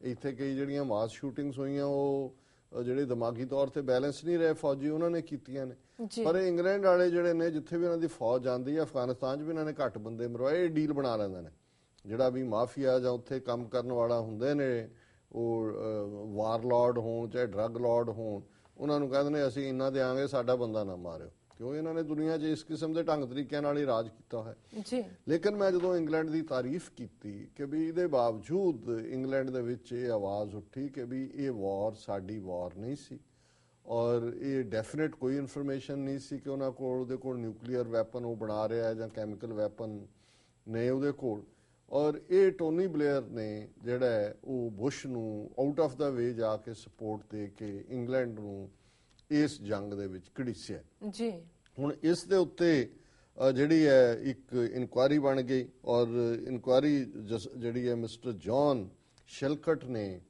ਇੱਥੇ ਕਈ ਜਿਹੜੀਆਂ ਮਾਸ ਸ਼ੂਟਿੰਗਸ ਹੋਈਆਂ ਉਹ ਜਿਹੜੇ ਦਿਮਾਗੀ ਤੌਰ ਤੇ ਬੈਲੈਂਸ ਨਹੀਂ ਰਹੇ ਫੌਜੀ ਉਹਨਾਂ ਨੇ ਕੀਤੀਆਂ ਨੇ। ਪਰ ਇੰਗਲੈਂਡ ਵਾਲੇ ਜਿਹੜੇ ਨੇ ਜਿੱਥੇ ਵੀ ਉਹਨਾਂ ਦੀ ਫੌਜ ਜਾਂਦੀ ਹੈ ਅਫਗਾਨਿਸਤਾਨ 'ਚ ਵੀ ਇਹਨਾਂ ਨੇ ਘੱਟ ਬੰਦੇ ਮਰਵਾਏ ਇਹ ਡੀਲ ਬਣਾ ਲੈਂਦੇ ਨੇ। ਜਿਹੜਾ ਵੀ ਮਾਫੀਆ ਜਾਂ ਉੱਥੇ ਕੰਮ ਕਰਨ ਵਾਲਾ ਹੁੰਦੇ ਨੇ ਉਹ ਵਾਰਲॉर्ड ਹੋਣ ਚਾਹੇ ਡਰੱਗ ਲਾਰਡ ਹੋਣ ਉਹਨਾਂ ਨੂੰ ਕਹਿੰਦੇ ਨੇ ਅਸੀਂ ਇੰਨਾ ਦੇਾਂਗੇ ਸਾਡਾ ਬੰਦਾ ਨਾ ਮਾਰਿਓ। ਕਿਉਂ? ਇਹਨਾਂ ਨੇ ਦੁਨੀਆ 'ਚ ਇਸ ਕਿਸਮ ਦੇ ਢੰਗ ਤਰੀਕਿਆਂ ਨਾਲ ਹੀ ਰਾਜ ਕੀਤਾ ਹੋਇਆ। ਜੀ। ਲੇਕਿਨ ਮੈਂ ਜਦੋਂ ਇੰਗਲੈਂਡ ਦੀ ਤਾਰੀਫ ਕੀਤੀ ਕਿ ਵੀ ਇਹਦੇ ਬਾਵਜੂਦ ਇੰਗਲੈਂਡ ਦੇ ਵਿੱਚ ਇਹ ਆਵਾਜ਼ ਉੱਠੀ ਕਿ ਵੀ ਇਹ ਵਾਰ ਸਾਡੀ ਵਾਰ ਨਹੀਂ ਸੀ ਔਰ ਇਹ ਡੈਫੀਨਿਟ ਕੋਈ ਇਨਫੋਰਮੇਸ਼ਨ ਨਹੀਂ ਸੀ ਕਿ ਉਹਨਾਂ ਕੋਲ ਉਹਦੇ ਕੋਲ ਨਿਊਕਲੀਅਰ ਵੈਪਨ ਉਹ ਬਣਾ ਰਿਹਾ ਹੈ ਜਾਂ ਕੈਮੀਕਲ ਵੈਪਨ ਨੇ ਉਹਦੇ ਕੋਲ ਔਰ ਇਹ ਟੋਨੀ ਬਲੇਅਰ ਨੇ ਜਿਹੜਾ ਉਹ ਬੁਸ਼ ਨੂੰ ਆਊਟ ਆਫ ਦਾ ਵੇ ਜਾ ਕੇ ਸਪੋਰਟ ਦੇ ਕੇ ਇੰਗਲੈਂਡ ਨੂੰ ਇਸ ਜੰਗ ਦੇ ਵਿੱਚ ਘੜੀਸਿਆ। ਜੀ। ਹੁਣ ਇਸ ਦੇ ਉੱਤੇ ਜਿਹੜੀ ਹੈ ਇੱਕ ਇਨਕੁਆਰੀ ਬਣ ਗਈ ਔਰ ਇਨਕੁਆਰੀ ਜਿਹੜੀ ਹੈ ਮਿਸਟਰ ਜੌਨ ਸ਼ੈਲਕਟ ਨੇ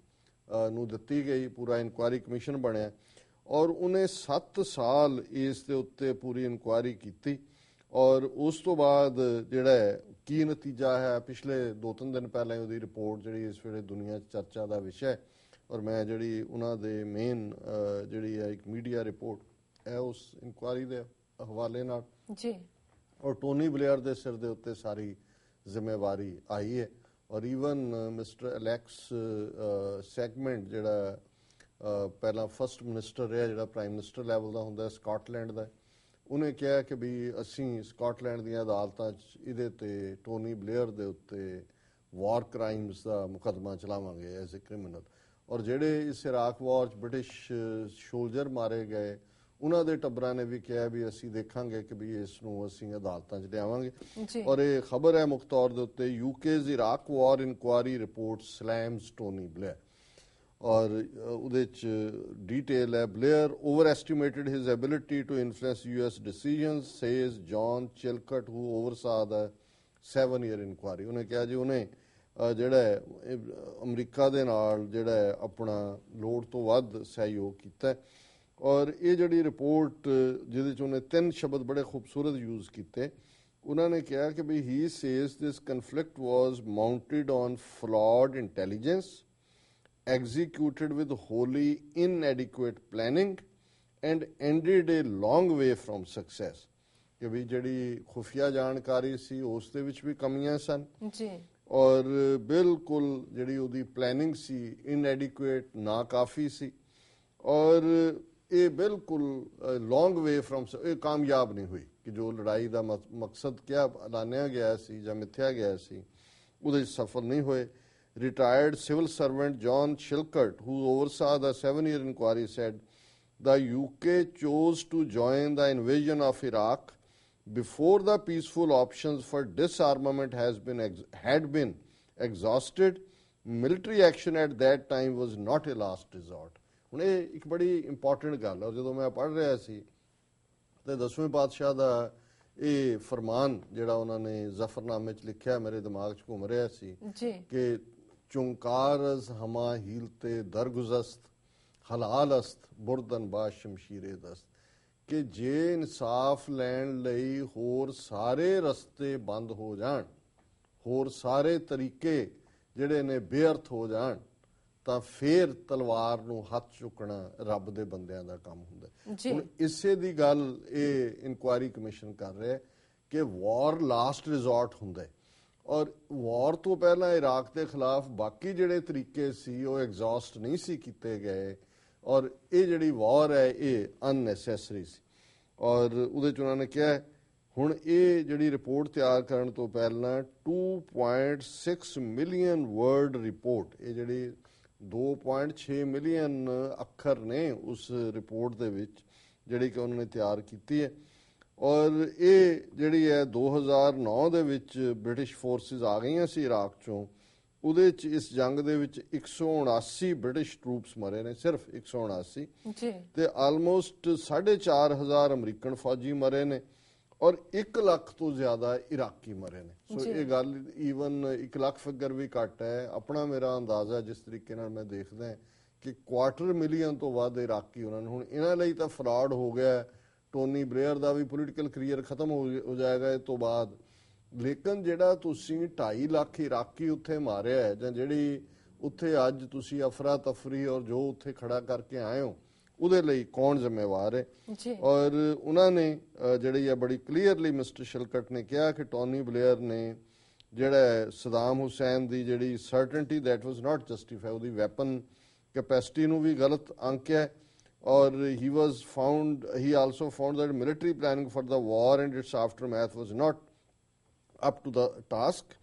ਨੂੰ ਦਿੱਤੀ ਗਈ ਪੂਰਾ ਇਨਕੁਆਰੀ ਕਮਿਸ਼ਨ ਬਣਿਆ। ਔਰ ਉਹਨੇ 7 ਸਾਲ ਇਸ ਦੇ ਉੱਤੇ ਪੂਰੀ ਇਨਕੁਆਰੀ ਕੀਤੀ ਔਰ ਉਸ ਤੋਂ ਬਾਅਦ ਜਿਹੜਾ ਕੀ ਨਤੀਜਾ ਹੈ? ਪਿਛਲੇ 2-3 ਦਿਨ ਪਹਿਲਾਂ ਉਹਦੀ ਰਿਪੋਰਟ ਜਿਹੜੀ ਇਸ ਵੇਲੇ ਦੁਨੀਆ 'ਚ ਚਰਚਾ ਦਾ ਵਿਸ਼ਾ ਹੈ ਔਰ ਮੈਂ ਜਿਹੜੀ ਉਹਨਾਂ ਦੇ ਮੇਨ ਜਿਹੜੀ ਹੈ ਇੱਕ ਮੀਡੀਆ ਰਿਪੋਰਟ ਹੈ ਉਸ ਇਨਕੁਆਰੀ ਦੇ ਹਵਾਲੇ ਨਾਲ ਜੀ। ਔਰ ਟੋਨੀ ਬਲੇਅਰ ਦੇ ਸਿਰ ਦੇ ਉੱਤੇ ਸਾਰੀ ਜ਼ਿੰਮੇਵਾਰੀ ਆਈ ਹੈ ਔਰ ਈਵਨ ਮਿਸਟਰ ਅਲੈਕਸ ਸੈਗਮੈਂਟ ਜਿਹੜਾ ਪਹਿਲਾਂ ਫਰਸਟ ਮਿਨਿਸਟਰ ਰਿਹਾ ਜਿਹੜਾ ਪ੍ਰਾਈਮ ਮਿਨਿਸਟਰ ਲੈਵਲ ਦਾ ਹੁੰਦਾ ਹੈ, ਸਕਾਟਲੈਂਡ ਦਾ ਉਹਨੇ ਕਿਹਾ ਕਿ ਵੀ ਅਸੀਂ ਸਕਾਟਲੈਂਡ ਦੀਆਂ ਅਦਾਲਤਾਂ 'ਚ ਇਹਦੇ ਤੇ ਟੋਨੀ ਬਲੇਅਰ ਦੇ ਉੱਤੇ ਵਾਰ ਕ੍ਰਾਈਮਸ ਦਾ ਮੁਕੱਦਮਾ ਚਲਾਵਾਂਗੇ ਐਜ਼ ਅ ਕ੍ਰਿਮੀਨਲ। ਔਰ ਜਿਹੜੇ ਇਸ ਇਰਾਕ ਵਾਰ 'ਚ ਬ੍ਰਿਟਿਸ਼ ਸੋਲਜਰ ਮਾਰੇ ਗਏ ਉਹਨਾਂ ਦੇ ਟੱਬਰਾਂ ਨੇ ਵੀ ਕਿਹਾ ਵੀ ਅਸੀਂ ਦੇਖਾਂਗੇ ਕਿ ਵੀ ਇਸ ਨੂੰ ਅਸੀਂ ਅਦਾਲਤਾਂ 'ਚ ਲਿਆਵਾਂਗੇ। ਔਰ ਇਹ ਖਬਰ ਹੈ ਮੁੱਖ ਤੌਰ ਦੇ ਉੱਤੇ UK's Iraq war inquiry report slams Tony Blair. ਔਰ ਉਹਦੇ ਚ ਡਿਟੇਲ ਹੈ Blair overestimated his ability to influence US decisions says John Chilcot who oversaw the 7 year inquiry ਉਹਨੇ ਕਿਹਾ ਜੀ ਉਹਨੇ ਜਿਹੜਾ ਅਮਰੀਕਾ ਦੇ ਨਾਲ ਜਿਹੜਾ ਆਪਣਾ ਲੋੜ ਤੋਂ ਵੱਧ ਸਹਿਯੋਗ ਕੀਤਾ ਔਰ ਇਹ ਜਿਹੜੀ ਰਿਪੋਰਟ ਜਿਹਦੇ ਚ ਉਹਨੇ ਤਿੰਨ ਸ਼ਬਦ ਬੜੇ ਖੂਬਸੂਰਤ ਯੂਜ਼ ਕੀਤੇ। ਉਹਨਾਂ ਨੇ ਕਿਹਾ ਕਿ ਵੀ he says this conflict was mounted on flawed intelligence executed with wholly inadequate planning and ended a long way from success. ਕਿ ਵੀ ਜਿਹੜੀ ਖੁਫੀਆ ਜਾਣਕਾਰੀ ਸੀ ਉਸ ਦੇ ਵਿੱਚ ਵੀ ਕਮੀਆਂ ਸਨ ਜੀ ਔਰ ਬਿਲਕੁਲ ਜਿਹੜੀ ਉਹਦੀ ਪਲੈਨਿੰਗ ਸੀ ਇਨਐਡਿਕੁਏਟ ਨਾ ਕਾਫੀ ਸੀ ਔਰ ਇਹ ਬਿਲਕੁਲ ਲੌਂਗ ਵੇ ਫਰਮ ਇਹ ਕਾਮਯਾਬ ਨਹੀਂ ਹੋਈ ਕਿ ਜੋ ਲੜਾਈ ਦਾ ਮਕ- ਮਕਸਦ ਕਿਆ ਐਲਾਨਿਆ ਗਿਆ ਸੀ ਜਾਂ ਮਿੱਥਿਆ ਗਿਆ ਸੀ ਉਹਦੇ ਸਫਲ ਨਹੀਂ ਹੋਏ retired civil servant John Chilcot, who oversaw the seven year inquiry, said the UK chose to join the invasion of Iraq before the peaceful options for disarmament has been had been exhausted. Military action at that time was not a last resort. ਹੁਣ ਇਹ ਇੱਕ ਬੜੀ important ਗੱਲ ਹੈ ਜਦੋਂ ਮੈਂ ਪੜ੍ਹ ਰਿਹਾ ਸੀ ਤੇ ਦਸਵੇਂ ਪਾਤਸ਼ਾਹ ਦਾ ਇਹ ਫਰਮਾਨ ਜਿਹੜਾ ਉਹਨਾਂ ਨੇ ਜ਼ਫਰਨਾਮੇ 'ਚ ਲਿਖਿਆ ਮੇਰੇ ਦਿਮਾਗ 'ਚ ਘੁੰਮ ਰਿਹਾ ਸੀ ਜੀ ਕਿ ਚੁੰਕਾਰਜ਼ ਹਮਾ ਹੀਲਤੇ ਦਰਗੁਜ਼ਸਤ ਹਲਾਲ ਅਸਤ ਬੁਰਦਨ ਬਾ ਸ਼ਮਸ਼ੀਰੇ ਦਸਤ। ਕਿ ਜੇ ਇਨਸਾਫ ਲੈਣ ਲਈ ਹੋਰ ਸਾਰੇ ਰਸਤੇ ਬੰਦ ਹੋ ਜਾਣ ਹੋਰ ਸਾਰੇ ਤਰੀਕੇ ਜਿਹੜੇ ਨੇ ਬੇਅਰਥ ਹੋ ਜਾਣ ਤਾਂ ਫੇਰ ਤਲਵਾਰ ਨੂੰ ਹੱਥ ਚੁੱਕਣਾ ਰੱਬ ਦੇ ਬੰਦਿਆਂ ਦਾ ਕੰਮ ਹੁੰਦਾ। ਹੁਣ ਇਸੇ ਦੀ ਗੱਲ ਇਹ ਇਨਕੁਆਇਰੀ ਕਮਿਸ਼ਨ ਕਰ ਰਿਹਾ ਕਿ ਵਾਰ ਲਾਸਟ ਰਿਜ਼ੋਰਟ ਹੁੰਦਾ। ਹੈ ਔਰ ਵਾਰ ਤੋਂ ਪਹਿਲਾਂ ਇਰਾਕ ਦੇ ਖਿਲਾਫ ਬਾਕੀ ਜਿਹੜੇ ਤਰੀਕੇ ਸੀ, ਉਹ ਐਗਜ਼ੌਸਟ ਨਹੀਂ ਸੀ ਕੀਤੇ ਗਏ ਔਰ ਇਹ ਜਿਹੜੀ ਵਾਰ ਹੈ, ਇਹ ਅਨਨੈਸੈਸਰੀ ਸੀ। ਔਰ ਉਹਦੇ ਚ ਉਹਨਾਂ ਨੇ ਕਿਹਾ, ਹੁਣ ਇਹ ਜਿਹੜੀ ਰਿਪੋਰਟ ਤਿਆਰ ਕਰਨ ਤੋਂ ਪਹਿਲਾਂ 2.6 ਮਿਲੀਅਨ ਵਰਡ ਰਿਪੋਰਟ ਇਹ ਜਿਹੜੀ 2.6 ਮਿਲੀਅਨ ਅੱਖਰ ਨੇ ਉਸ ਰਿਪੋਰਟ ਦੇ ਵਿੱਚ, ਜਿਹੜੀ ਕਿ ਉਹਨਾਂ ਨੇ ਤਿਆਰ ਕੀਤੀ ਹੈ। ਔਰ ਇਹ ਜਿਹੜੀ ਹੈ 2009 ਦੇ ਵਿੱਚ ਬ੍ਰਿਟਿਸ਼ ਫੋਰਸਿਸ ਆ ਗਈਆਂ ਸੀ ਇਰਾਕ ਚੋਂ ਉਹਦੇ ਚ ਇਸ ਜੰਗ ਦੇ ਵਿੱਚ 179 ਬ੍ਰਿਟਿਸ਼ ਟਰੂਪਸ ਮਰੇ ਨੇ ਸਿਰਫ 179 ਜੀ। ਤੇ ਆਲਮੋਸਟ 4500 ਅਮਰੀਕਨ ਫੌਜੀ ਮਰੇ ਨੇ ਔਰ 1 ਲੱਖ ਤੋਂ ਜ਼ਿਆਦਾ ਇਰਾਕੀ ਮਰੇ ਨੇ। ਸੋ। ਇਹ ਗੱਲ ਈਵਨ 1 ਲੱਖ ਫਿਗਰ ਵੀ ਘੱਟ ਹੈ। ਆਪਣਾ ਮੇਰਾ ਅੰਦਾਜ਼ਾ ਜਿਸ ਤਰੀਕੇ ਨਾਲ ਮੈਂ ਦੇਖਦਾ ਕਿ ਕੁਆਟਰ ਮਿਲੀਅਨ ਤੋਂ ਵੱਧ ਇਰਾਕੀ ਉਹਨਾਂ ਨੂੰ। ਹੁਣ ਇਹਨਾਂ ਲਈ ਤਾਂ ਫਰਾਡ ਹੋ ਗਿਆ ਹੈ। ਟੋਨੀ ਬਲੇਅਰ ਦਾ ਵੀ ਪੋਲੀਟੀਕਲ ਕੈਰੀਅਰ ਖਤਮ ਹੋ ਜਾਏਗਾ ਇਹ ਤੋਂ ਬਾਅਦ। ਲੇਕਿਨ ਜਿਹੜਾ ਤੁਸੀਂ 2.5 ਲੱਖ ਇਰਾਕੀ ਉੱਥੇ ਮਾਰਿਆ ਹੈ ਜਾਂ ਜਿਹੜੀ ਉੱਥੇ ਅੱਜ ਤੁਸੀਂ ਅਫਰਾ ਤਫਰੀ ਔਰ ਜੋ ਉੱਥੇ ਖੜਾ ਕਰਕੇ ਆਏ ਹੋ ਉਹਦੇ ਲਈ ਕੌਣ ਜ਼ਿੰਮੇਵਾਰ ਹੈ? ਜੀ। ਔਰ ਉਹਨਾਂ ਨੇ ਜਿਹੜੀ ਹੈ ਬੜੀ ਕਲੀਅਰਲੀ ਮਿਸਟਰ ਸ਼ਲਕਟ ਨੇ ਕਿਹਾ ਕਿ ਟੋਨੀ ਬਲੇਅਰ ਨੇ ਜਿਹੜਾ ਸਦਾਮ ਹੁਸੈਨ ਦੀ ਜਿਹੜੀ certainty that was not justified ਉਹਦੀ ਵੈਪਨ ਕੈਪੈਸਿਟੀ ਨੂੰ ਵੀ ਗਲਤ ਅੰਕਿਆ ਹੈ। ਔਰ he was found he also found that military planning for the war and its aftermath was not up to the task.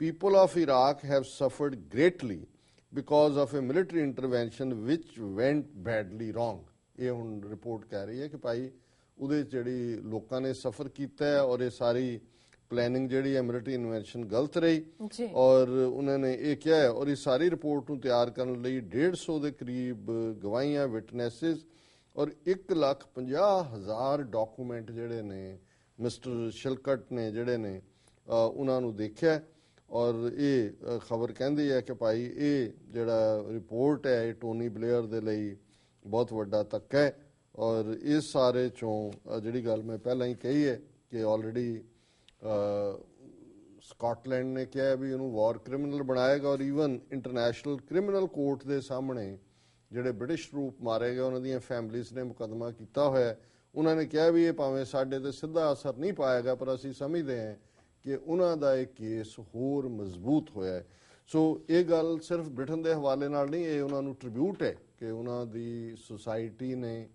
People of Iraq have suffered greatly because of a military intervention which went badly wrong. ਇਹ ਹੁਣ report ਕਹਿ ਰਹੀ ਹੈ ਕਿ ਭਾਈ ਉਹਦੇ 'ਚ ਜਿਹੜੀ ਲੋਕਾਂ ਨੇ ਸਫਰ ਕੀਤਾ ਹੈ ਔਰ ਇਹ ਸਾਰੀ ਪਲੈਨਿੰਗ ਜਿਹੜੀ ਹੈ ਮਿਲਟਰੀ ਇਨਵੈਂਸ਼ਨ ਗਲਤ ਰਹੀ ਔਰ ਉਹਨਾਂ ਨੇ ਇਹ ਕਿਹਾ ਹੈ ਔਰ ਇਸ ਸਾਰੀ ਰਿਪੋਰਟ ਨੂੰ ਤਿਆਰ ਕਰਨ ਲਈ 150 ਦੇ ਕਰੀਬ ਗਵਾਹੀਆਂ ਵਿਟਨੈਸਸ ਔਰ 1 ਲੱਖ 50 ਹਜ਼ਾਰ ਡਾਕੂਮੈਂਟ ਜਿਹੜੇ ਨੇ ਮਿਸਟਰ ਸ਼ਿਲਕਟ ਨੇ ਜਿਹੜੇ ਨੇ ਉਹਨਾਂ ਨੂੰ ਦੇਖਿਆ ਔਰ ਇਹ ਖਬਰ ਕਹਿੰਦੀ ਹੈ ਕਿ ਭਾਈ ਇਹ ਜਿਹੜਾ ਰਿਪੋਰਟ ਹੈ ਇਹ ਟੋਨੀ ਬਲੇਅਰ ਦੇ ਲਈ ਬਹੁਤ ਵੱਡਾ ਧੱਕਾ ਹੈ। ਔਰ ਇਸ ਸਾਰੇ ਚੋਂ ਜਿਹੜੀ ਗੱਲ ਮੈਂ ਪਹਿਲਾਂ ਹੀ ਕਹੀ ਹੈ ਕਿ ਆਲਰੇਡੀ ਸਕਾਟਲੈਂਡ ਨੇ ਕਿਹਾ ਵੀ ਇਹਨੂੰ ਵਾਰ ਕ੍ਰਿਮੀਨਲ ਬਣਾਏਗਾ ਔਰ ਈਵਨ ਇੰਟਰਨੈਸ਼ਨਲ ਕ੍ਰਿਮੀਨਲ ਕੋਰਟ ਦੇ ਸਾਹਮਣੇ ਜਿਹੜੇ ਬ੍ਰਿਟਿਸ਼ ਰੂਪ ਮਾਰੇ ਗਏ, ਉਹਨਾਂ ਦੀਆਂ ਫੈਮਿਲੀਆਂ ਨੇ ਮੁਕੱਦਮਾ ਕੀਤਾ ਹੋਇਆ ਉਹਨਾਂ ਨੇ ਕਿਹਾ ਵੀ ਇਹ ਭਾਵੇਂ ਸਾਡੇ ਤੇ ਸਿੱਧਾ ਅਸਰ ਨਹੀਂ ਪਾਏਗਾ ਪਰ ਅਸੀਂ ਸਮਝਦੇ ਹਾਂ ਕਿ ਉਹਨਾਂ ਦਾ ਇਹ ਕੇਸ ਹੋਰ ਮਜ਼ਬੂਤ ਹੋਇਆ ਹੈ। ਸੋ ਇਹ ਗੱਲ ਸਿਰਫ ਬ੍ਰਿਟਨ ਦੇ ਹਵਾਲੇ ਨਾਲ ਨਹੀਂ, ਇਹ ਉਹਨਾਂ ਨੂੰ ਟ੍ਰਿਬਿਊਟ ਹੈ ਕਿ ਉਹਨਾਂ ਦੀ ਸੁਸਾਇਟੀ ਨੇ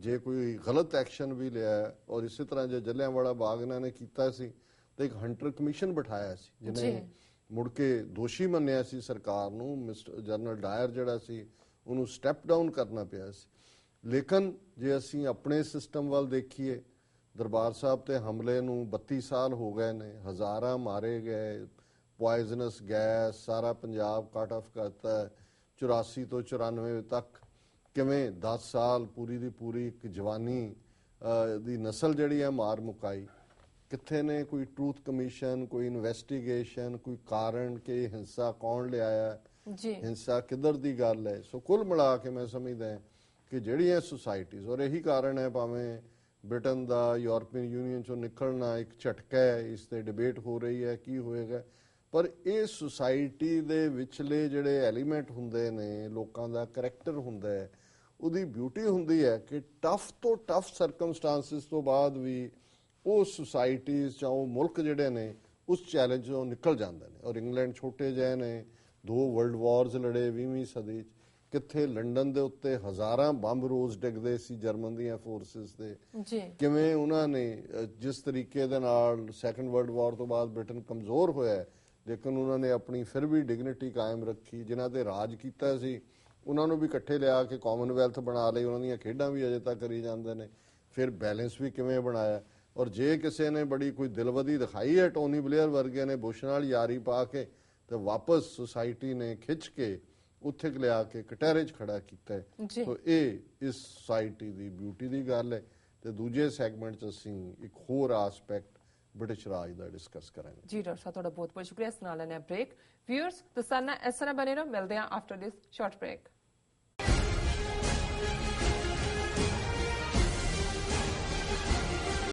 ਜੇ ਕੋਈ ਗਲਤ ਐਕਸ਼ਨ ਵੀ ਲਿਆ ਹੈ ਔਰ ਇਸੇ ਤਰ੍ਹਾਂ ਜੇ ਜਲਿਆਂਵਾਲਾ ਬਾਗ ਇਹਨਾਂ ਨੇ ਕੀਤਾ ਸੀ ਤੇ ਇੱਕ ਹੰਟਰ ਕਮਿਸ਼ਨ ਬਿਠਾਇਆ ਸੀ ਜਿਹਨੇ। ਮੁੜ ਕੇ ਦੋਸ਼ੀ ਮੰਨਿਆ ਸੀ ਸਰਕਾਰ ਨੂੰ ਮਿਸਟਰ ਜਨਰਲ ਡਾਇਰ ਜਿਹੜਾ ਸੀ ਉਹਨੂੰ ਸਟੈਪ ਡਾਊਨ ਕਰਨਾ ਪਿਆ ਸੀ ਲੇਕਿਨ ਜੇ ਅਸੀਂ ਆਪਣੇ ਸਿਸਟਮ ਵੱਲ ਦੇਖੀਏ ਦਰਬਾਰ ਸਾਹਿਬ ਤੇ ਹਮਲੇ ਨੂੰ 32 ਸਾਲ ਹੋ ਗਏ ਨੇ ਹਜ਼ਾਰਾਂ ਮਾਰੇ ਗਏ ਪੋਇਜ਼ਨਸ ਗੈਸ ਸਾਰਾ ਪੰਜਾਬ ਕੱਟ ਆਫ ਕਰਤਾ ਹੈ। 84 ਤੋਂ 94 ਤੱਕ ਕਿਵੇਂ 10 ਸਾਲ ਪੂਰੀ ਦੀ ਪੂਰੀ ਇੱਕ ਜਵਾਨੀ ਦੀ ਨਸਲ ਜਿਹੜੀ ਹੈ ਮਾਰ ਮੁਕਾਈ? ਕਿੱਥੇ ਨੇ ਕੋਈ ਟਰੂਥ ਕਮਿਸ਼ਨ ਕੋਈ ਇਨਵੈਸਟੀਗੇਸ਼ਨ ਕੋਈ ਕਾਰਨ ਕਿ ਹਿੰਸਾ ਕੌਣ ਲਿਆਇਆ ਜੀ। ਹਿੰਸਾ ਕਿੱਧਰ ਦੀ ਗੱਲ ਹੈ? ਸੋ ਕੁੱਲ ਮਿਲਾ ਕੇ ਮੈਂ ਸਮਝਦਾ ਕਿ ਜਿਹੜੀਆਂ ਸੁਸਾਇਟੀਜ਼ ਔਰ ਇਹੀ ਕਾਰਨ ਹੈ ਭਾਵੇਂ ਬ੍ਰਿਟਨ ਦਾ ਯੂਰਪੀਅਨ ਯੂਨੀਅਨ ਚੋਂ ਨਿਕਲਣਾ ਇੱਕ ਝਟਕਾ ਹੈ ਇਸ ਤੇ ਡਿਬੇਟ ਹੋ ਰਹੀ ਹੈ ਕੀ ਹੋਏਗਾ? ਪਰ ਇਹ ਸੁਸਾਇਟੀ ਦੇ ਵਿਚਲੇ ਜਿਹੜੇ ਐਲੀਮੈਂਟ ਹੁੰਦੇ ਨੇ ਲੋਕਾਂ ਦਾ ਕੈਰੈਕਟਰ ਹੁੰਦਾ ਹੈ ਉਹਦੀ ਬਿਊਟੀ ਹੁੰਦੀ ਹੈ ਕਿ ਟਫ ਤੋਂ ਟਫ ਸਰਕਮਸਟੈਂਸਸ ਤੋਂ ਬਾਅਦ ਵੀ ਉਹ ਸੁਸਾਇਟੀਜ਼ ਜਾਂ ਉਹ ਮੁਲਕ ਜਿਹੜੇ ਨੇ ਉਸ ਚੈਲੰਜ ਤੋਂ ਨਿਕਲ ਜਾਂਦੇ ਨੇ। ਔਰ ਇੰਗਲੈਂਡ ਛੋਟੇ ਜਿਹੇ ਨੇ ਦੋ ਵਰਲਡ ਵਾਰਸ ਲੜੇ 20ਵੀਂ ਸਦੀ 'ਚ। ਕਿੱਥੇ ਲੰਡਨ ਦੇ ਉੱਤੇ ਹਜ਼ਾਰਾਂ ਬੰਬ ਰੋਜ਼ ਡਿੱਗਦੇ ਸੀ ਜਰਮਨ ਦੀਆਂ ਫੋਰਸਸ ਦੇ। ਜੀ। ਕਿਵੇਂ ਉਹਨਾਂ ਨੇ ਜਿਸ ਤਰੀਕੇ ਦੇ ਨਾਲ ਸੈਕੰਡ ਵਰਲਡ ਵਾਰ ਤੋਂ ਬਾਅਦ ਬ੍ਰਿਟਨ ਕਮਜ਼ੋਰ ਹੋਇਆ ਲੇਕਿਨ ਉਹਨਾਂ ਨੇ ਆਪਣੀ ਫਿਰ ਵੀ ਡਿਗਨਿਟੀ ਕਾਇਮ ਰੱਖੀ ਜਿਨ੍ਹਾਂ ਤੇ ਰਾਜ ਕੀਤਾ ਸੀ। ਉਹਨਾਂ ਨੂੰ ਵੀ ਇਕੱਠੇ ਲਿਆ ਕੇ ਕਾਮਨਵੈਲਥ ਬਣਾ ਲਈ ਉਹਨਾਂ ਦੀਆਂ ਖੇਡਾਂ ਵੀ ਅਜੇ ਤੱਕ ਕਰੀ ਜਾਂਦੇ ਨੇ। ਫਿਰ ਬੈਲੈਂਸ ਵੀ ਕਿਵੇਂ ਬਣਾਇਆ? ਔਰ ਜੇ ਕਿਸੇ ਨੇ ਬੜੀ ਕੋਈ ਦਿਲਵਦੀ ਦਿਖਾਈ ਹੈ ਟੋਨੀ ਬਲੇਅਰ ਵਰਗੇ ਨੇ ਬੁਸ਼ ਨਾਲ ਯਾਰੀ ਪਾ ਕੇ ਤੇ ਵਾਪਸ ਸੁਸਾਇਟੀ ਨੇ ਖਿੱਚ ਕੇ ਉੱਥੇ ਲਿਆ ਕੇ ਕਟਹਿਰੇ 'ਚ ਖੜਾ ਕੀਤਾ ਹੈ। ਸੋ ਇਹ ਇਸ ਸੁਸਾਇਟੀ ਦੀ ਬਿਊਟੀ ਦੀ ਗੱਲ ਹੈ ਤੇ ਦੂਜੇ ਸੈਗਮੈਂਟ 'ਚ ਅਸੀਂ ਇੱਕ ਹੋਰ ਆਸਪੈਕਟ ਬ੍ਰਿਟਿਸ਼ ਰਾਜ ਦਾ ਡਿਸਕਸ ਕਰਾਂਗੇ। ਜੀ ਡਾਕਟਰ ਸਾਹਿਬ, ਤੁਹਾਡਾ ਬਹੁਤ ਬਹੁਤ ਸ਼ੁਕਰੀਆ। ਇਸ ਨਾਲ ਲੈਣਾ ਬ੍ਰੇਕ ਵਿਊਅਰਸ ਤੁਸੀਂ ਨਾਲ ਇਸ ਤਰ੍ਹਾਂ ਬਨੇ ਰਹੋ। ਮਿਲਦੇ ਹਾਂ ਆਫਟਰ ਦਿਸ ਸ਼ਾਰਟ ਬ੍ਰੇਕ